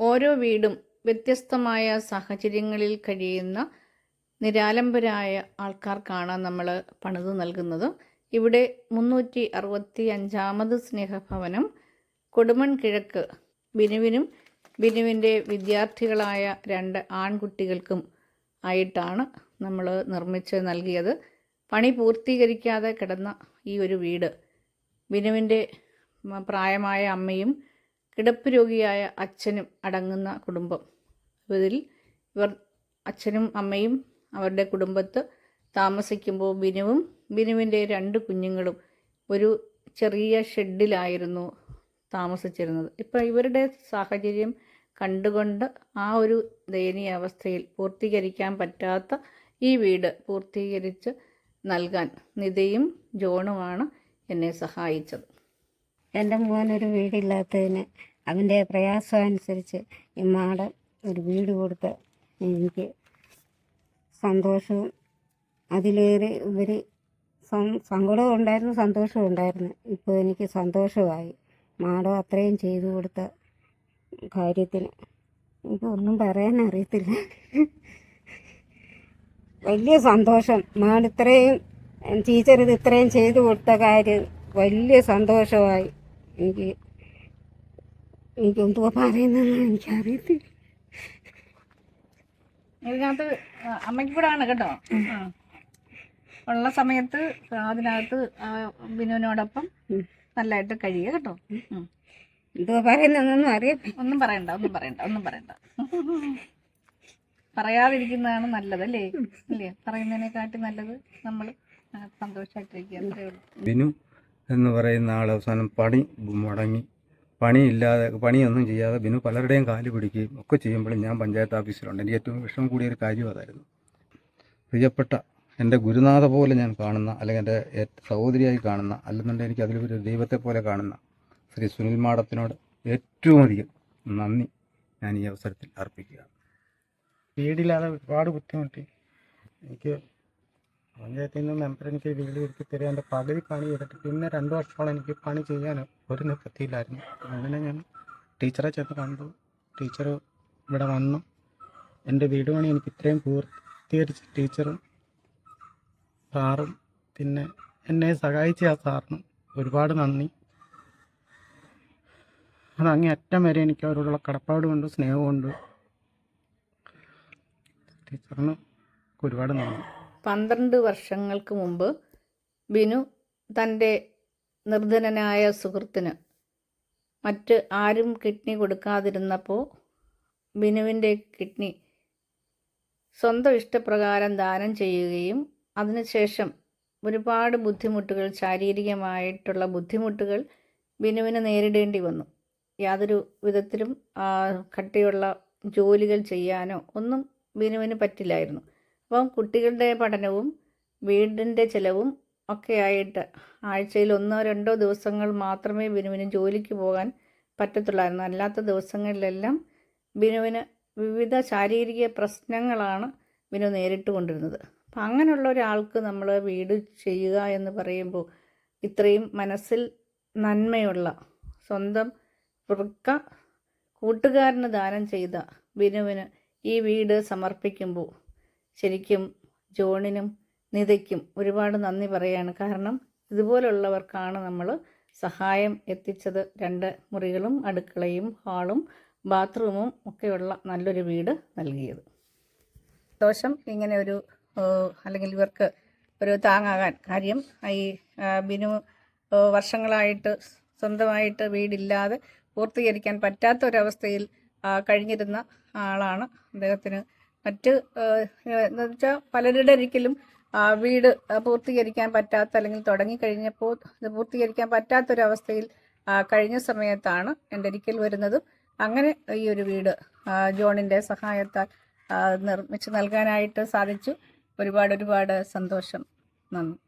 ഓരോ വീടും വ്യത്യസ്തമായ സാഹചര്യങ്ങളിൽ കഴിയുന്ന നിരാലംബരായ ആൾക്കാർക്കാണ് നമ്മൾ പണിത് നൽകുന്നത്. ഇവിടെ മുന്നൂറ്റി അറുപത്തി അഞ്ചാമത് സ്നേഹഭവനം കൊടുമൺ കിഴക്ക് ബിനുവിനും ബിനുവിന്റെ വിദ്യാർത്ഥികളായ രണ്ട് ആൺകുട്ടികൾക്കും ആയിട്ടാണ് നമ്മൾ നിർമ്മിച്ച് നൽകിയത്. പണി പൂർത്തീകരിക്കാതെ കിടന്ന ഈ ഒരു വീട് ബിനുവിന്റെ പ്രായമായ അമ്മയും കിടപ്പ് രോഗിയായ അച്ഛനും അടങ്ങുന്ന കുടുംബം. ഇതിൽ ഇവർ അച്ഛനും അമ്മയും അവരുടെ കുടുംബത്ത് താമസിക്കുമ്പോൾ ബിനുവും ബിനുവിന്റെ രണ്ട് കുഞ്ഞുങ്ങളും ഒരു ചെറിയ ഷെഡിലായിരുന്നു താമസിച്ചിരുന്നത്. ഇപ്പോൾ ഇവരുടെ സാഹചര്യം കണ്ടുകൊണ്ട് ആ ഒരു ദയനീയ അവസ്ഥയിൽ പൂർത്തീകരിക്കാൻ പറ്റാത്ത ഈ വീട് പൂർത്തീകരിച്ച് നൽകാൻ നിതയും ജോണുമാണ് എന്നെ സഹായിച്ചത്. എന്റെ മോനൊരു വീടില്ലാത്തതിന് അവന്റെ പ്രയാസം അനുസരിച്ച് ഈ മാട ഒരു വീട് കൊടുത്ത് എനിക്ക് സന്തോഷവും അതിലേറെ സം- സങ്കടവും ഉണ്ടായിരുന്നു സന്തോഷവും ഉണ്ടായിരുന്നു. ഇപ്പോൾ എനിക്ക് സന്തോഷമായി. മാഡം അത്രയും ചെയ്തു കൊടുത്ത കാര്യത്തിന് എനിക്ക് ഒന്നും പറയാൻ വലിയ സന്തോഷം. മാട് ഇത്രയും ടീച്ചർ ഇത് ഇത്രയും ചെയ്തു കൊടുത്ത കാര്യം വലിയ സന്തോഷമായി. എനിക്ക് എനിക്ക് എന്തുവാ പറയുന്നതെന്ന് എനിക്കറിയത്തില്ല. ഇതിനകത്ത് അമ്മയ്ക്ക് കൂടെ ആണ് കേട്ടോ. ഉള്ള സമയത്ത് അതിനകത്ത് ബിനുവിനോടൊപ്പം. നല്ലതായിട്ട് കഴിയുക കേട്ടോ. എന്തോ എന്തുവാ പറയുന്നതെന്നൊന്നും അറിയത്തില്ല. ഒന്നും പറയണ്ട ഒന്നും പറയണ്ട ഒന്നും പറയണ്ട. പറയാതിരിക്കുന്നതാണ് നല്ലത് അല്ലേ? അല്ലേ? പറയുന്നതിനെക്കാട്ടി നല്ലത് നമ്മൾ സന്തോഷമായിട്ടിരിക്കുക അത്രേ ഉള്ളൂ. എന്ന് പറയുന്ന ആൾ അവസാനം പണി മുടങ്ങി. പണിയില്ലാതെ പണിയൊന്നും ചെയ്യാതെ ബിനു പലരുടെയും കാൽ പിടിക്കുകയും ഒക്കെ ചെയ്യുമ്പോഴും ഞാൻ പഞ്ചായത്ത് ഓഫീസിലുണ്ട്. എനിക്ക് ഏറ്റവും വിഷമം കൂടിയൊരു കാര്യം അതായിരുന്നു. പ്രിയപ്പെട്ട എന്റെ ഗുരുനാഥ പോലെ ഞാൻ കാണുന്ന അല്ലെങ്കിൽ എന്റെ സഹോദരിയായി കാണുന്ന അല്ലെന്നുണ്ടെങ്കിൽ എനിക്ക് അതിലൊരു ദൈവത്തെ പോലെ കാണുന്ന ശ്രീ സുനിൽ മാഡത്തിനോട് ഏറ്റവും അധികം നന്ദി ഞാൻ ഈ അവസരത്തിൽ അർപ്പിക്കുകയാണ്. വീടില്ലാതെ ഒരുപാട് ബുദ്ധിമുട്ടി. എനിക്ക് പഞ്ചായത്തിൽ നിന്ന് മെമ്പർ എനിക്ക് വീട് ഒരുക്കി തരിക എന്റെ പകുതി പണി ചെയ്തിട്ട് പിന്നെ രണ്ട് വർഷത്തോളം എനിക്ക് പണി ചെയ്യാൻ ഒരു നിവൃത്തിയില്ലായിരുന്നു. അങ്ങനെ ഞാൻ ടീച്ചറെ ചെന്ന് കണ്ടു. ടീച്ചർ ഇവിടെ വന്നു. എന്റെ വീട് പണി എനിക്ക് ഇത്രയും പൂർത്തീകരിച്ച ടീച്ചറും സാറും പിന്നെ എന്നെ സഹായിച്ച ആ സാറിന് ഒരുപാട് നന്ദി. അത് അങ്ങേ അറ്റം വരെ എനിക്ക് അവരോടുള്ള കടപ്പാടുമുണ്ട് സ്നേഹമുണ്ട് ടീച്ചറിന് ഒരുപാട് നന്ദി. പന്ത്രണ്ട് വർഷങ്ങൾക്ക് മുമ്പ് ബിനു തന്റെ നിർധനനായ സുഹൃത്തിന് മറ്റ് ആരും കിഡ്നി കൊടുക്കാതിരുന്നപ്പോൾ ബിനുവിന്റെ കിഡ്നി സ്വന്തം ഇഷ്ടപ്രകാരം ദാനം ചെയ്യുകയും അതിനുശേഷം ഒരുപാട് ബുദ്ധിമുട്ടുകൾ ശാരീരികമായിട്ടുള്ള ബുദ്ധിമുട്ടുകൾ ബിനുവിന് നേരിടേണ്ടി വന്നു. യാതൊരു വിധത്തിലും കട്ടിയുള്ള ജോലികൾ ചെയ്യാനോ ഒന്നും ബിനുവിന് പറ്റില്ലായിരുന്നു. അപ്പം കുട്ടികളുടെ പഠനവും വീടിന്റെ ചിലവും ഒക്കെ ആയിട്ട് ആഴ്ചയിൽ ഒന്നോ രണ്ടോ ദിവസങ്ങൾ മാത്രമേ ബിനുവിന് ജോലിക്ക് പോകാൻ പറ്റത്തുള്ളായിരുന്നു. അല്ലാത്ത ദിവസങ്ങളിലെല്ലാം ബിനുവിന് വിവിധ ശാരീരിക പ്രശ്നങ്ങളാണ് ബിനു നേരിട്ട് കൊണ്ടിരുന്നത്. അപ്പം അങ്ങനെയുള്ള ഒരാൾക്ക് നമ്മൾ വീട് ചെയ്യുക എന്ന് പറയുമ്പോൾ ഇത്രയും മനസ്സിൽ നന്മയുള്ള സ്വന്തം വൃക്ക കൂട്ടുകാരന് ദാനം ചെയ്ത ബിനുവിന് ഈ വീട് സമർപ്പിക്കുമ്പോൾ ശരിക്കും ജോണിനും നിതയ്ക്കും ഒരുപാട് നന്ദി പറയാണ്. കാരണം ഇതുപോലുള്ളവർക്കാണ് നമ്മൾ സഹായം എത്തിച്ചത്. രണ്ട് മുറികളും അടുക്കളയും ഹാളും ബാത്റൂമും ഒക്കെയുള്ള നല്ലൊരു വീട് നൽകിയത്. ദോഷം ഇങ്ങനെ ഒരു അല്ലെങ്കിൽ ഇവർക്ക് ഒരു താങ്ങാകാൻ കാര്യം. ഈ ബിനു വർഷങ്ങളായിട്ട് സ്വന്തമായിട്ട് വീടില്ലാതെ പൂർത്തീകരിക്കാൻ പറ്റാത്ത ഒരവസ്ഥയിൽ കഴിഞ്ഞിരുന്ന ആളാണ്. അദ്ദേഹത്തിന് മറ്റ് എന്താ വെച്ചാൽ പലരുടെ ഒരിക്കലും വീട് പൂർത്തീകരിക്കാൻ പറ്റാത്ത അല്ലെങ്കിൽ തുടങ്ങിക്കഴിഞ്ഞപ്പോൾ ഇത് പൂർത്തീകരിക്കാൻ പറ്റാത്തൊരവസ്ഥയിൽ കഴിഞ്ഞ സമയത്താണ് എന്റെ ഒരിക്കൽ വരുന്നതും. അങ്ങനെ ഈ ഒരു വീട് ജോണിന്റെ സഹായത്താൽ നിർമ്മിച്ച് നൽകാനായിട്ട് സാധിച്ചു. ഒരുപാട് ഒരുപാട് സന്തോഷം. നന്ദി.